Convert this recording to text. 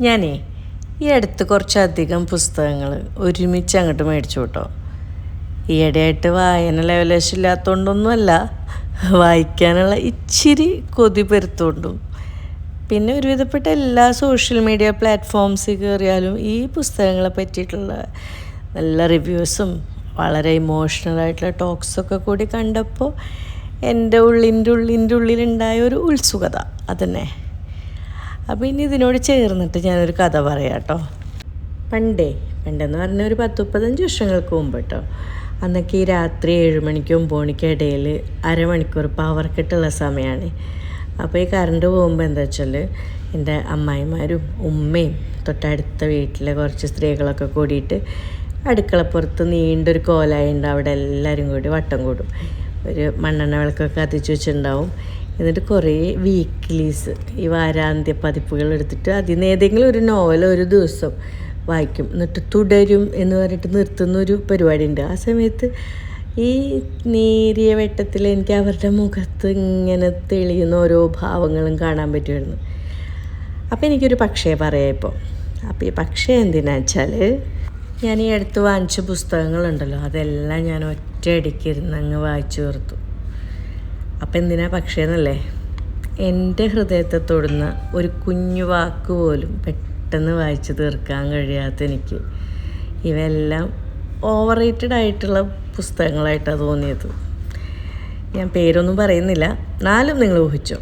ഞാനേ ഈ അടുത്ത് കുറച്ചധികം പുസ്തകങ്ങൾ ഒരുമിച്ച് അങ്ങോട്ട് മേടിച്ചു കേട്ടോ. ഈയിടെയായിട്ട് വായന ലെവലേശമില്ലാത്തതുകൊണ്ടൊന്നുമല്ല വായിക്കാനുള്ള ഇച്ചിരി കൊതി പെരുത്തുകൊണ്ടും പിന്നെ ഒരുവിധപ്പെട്ട എല്ലാ സോഷ്യൽ മീഡിയ പ്ലാറ്റ്ഫോംസിൽ കയറിയാലും ഈ പുസ്തകങ്ങളെ പറ്റിയിട്ടുള്ള നല്ല റിവ്യൂസും വളരെ ഇമോഷണൽ ആയിട്ടുള്ള ടോക്സൊക്കെ കൂടി കണ്ടപ്പോൾ എന്റെ ഉള്ളിന്റെ ഉള്ളിന്റെ ഉള്ളിലുണ്ടായ ഒരു ഉത്സുകത അതന്നെ. അപ്പോൾ ഇനി ഇതിനോട് ചേർന്നിട്ട് ഞാനൊരു കഥ പറയാം കേട്ടോ പണ്ടേ പണ്ടെന്ന് പറഞ്ഞ ഒരു പത്ത് മുപ്പത്തഞ്ച് വർഷങ്ങൾക്ക് മുമ്പ് കേട്ടോ അന്നൊക്കെ ഈ രാത്രി ഏഴ് മണിക്കും ഒമ്പത് മണിക്കും ഇടയിൽ അരമണിക്കൂർ പവർ കട്ടുള്ള സമയമാണ് അപ്പോൾ ഈ കറണ്ട് പോകുമ്പോൾ എന്താ വെച്ചാൽ എന്റെ അമ്മായിമാരും ഉമ്മയും തൊട്ടടുത്ത വീട്ടിലെ കുറച്ച് സ്ത്രീകളൊക്കെ കൂടിയിട്ട് അടുക്കളപ്പുറത്ത് നീണ്ടൊരു കോലായി ഉണ്ട് അവിടെ എല്ലാവരും കൂടി വട്ടം കൂടും. ഒരു മണ്ണെണ്ണ വിളക്കൊക്കെ കത്തിച്ച് വെച്ചിട്ടുണ്ടാവും. എന്നിട്ട് കുറേ വീക്ക്ലീസ് ഈ വാരാന്ത്യ പതിപ്പുകൾ എടുത്തിട്ട് അതിൽ നിന്ന് ഏതെങ്കിലും ഒരു നോവൽ ഒരു ദിവസം വായിക്കും. എന്നിട്ട് തുടരും എന്ന് പറഞ്ഞിട്ട് നിർത്തുന്ന ഒരു പരിപാടി ഉണ്ട് ആ സമയത്ത് ഈ നേരിയ വെട്ടത്തിൽ എനിക്ക് അവരുടെ മുഖത്ത് ഇങ്ങനെ തെളിയുന്ന ഓരോ ഭാവങ്ങളും കാണാൻ പറ്റുമായിരുന്നു. അപ്പോൾ എനിക്കൊരു പക്ഷേ പറയാം ഇപ്പോൾ അപ്പോൾ ഈ പക്ഷേ എന്തിനാ വെച്ചാൽ ഞാൻ ഈ അടുത്ത് വാങ്ങിച്ച പുസ്തകങ്ങളുണ്ടല്ലോ അതെല്ലാം ഞാൻ ഒറ്റയടിക്കിരുന്ന് അങ്ങ് വായിച്ചു തീർത്തു. അപ്പം എന്തിനാ പക്ഷേന്നല്ലേ? എന്റെ ഹൃദയത്തെ തൊടുന്ന ഒരു കുഞ്ഞു വാക്ക് പോലും പെട്ടെന്ന് വായിച്ചു തീർക്കാൻ കഴിയാത്ത എനിക്ക് ഇവയെല്ലാം ഓവർ റേറ്റഡ് ആയിട്ടുള്ള പുസ്തകങ്ങളായിട്ടാണ് തോന്നിയത്. ഞാൻ പേരൊന്നും പറയുന്നില്ല നാലും നിങ്ങൾ ഊഹിച്ചോ.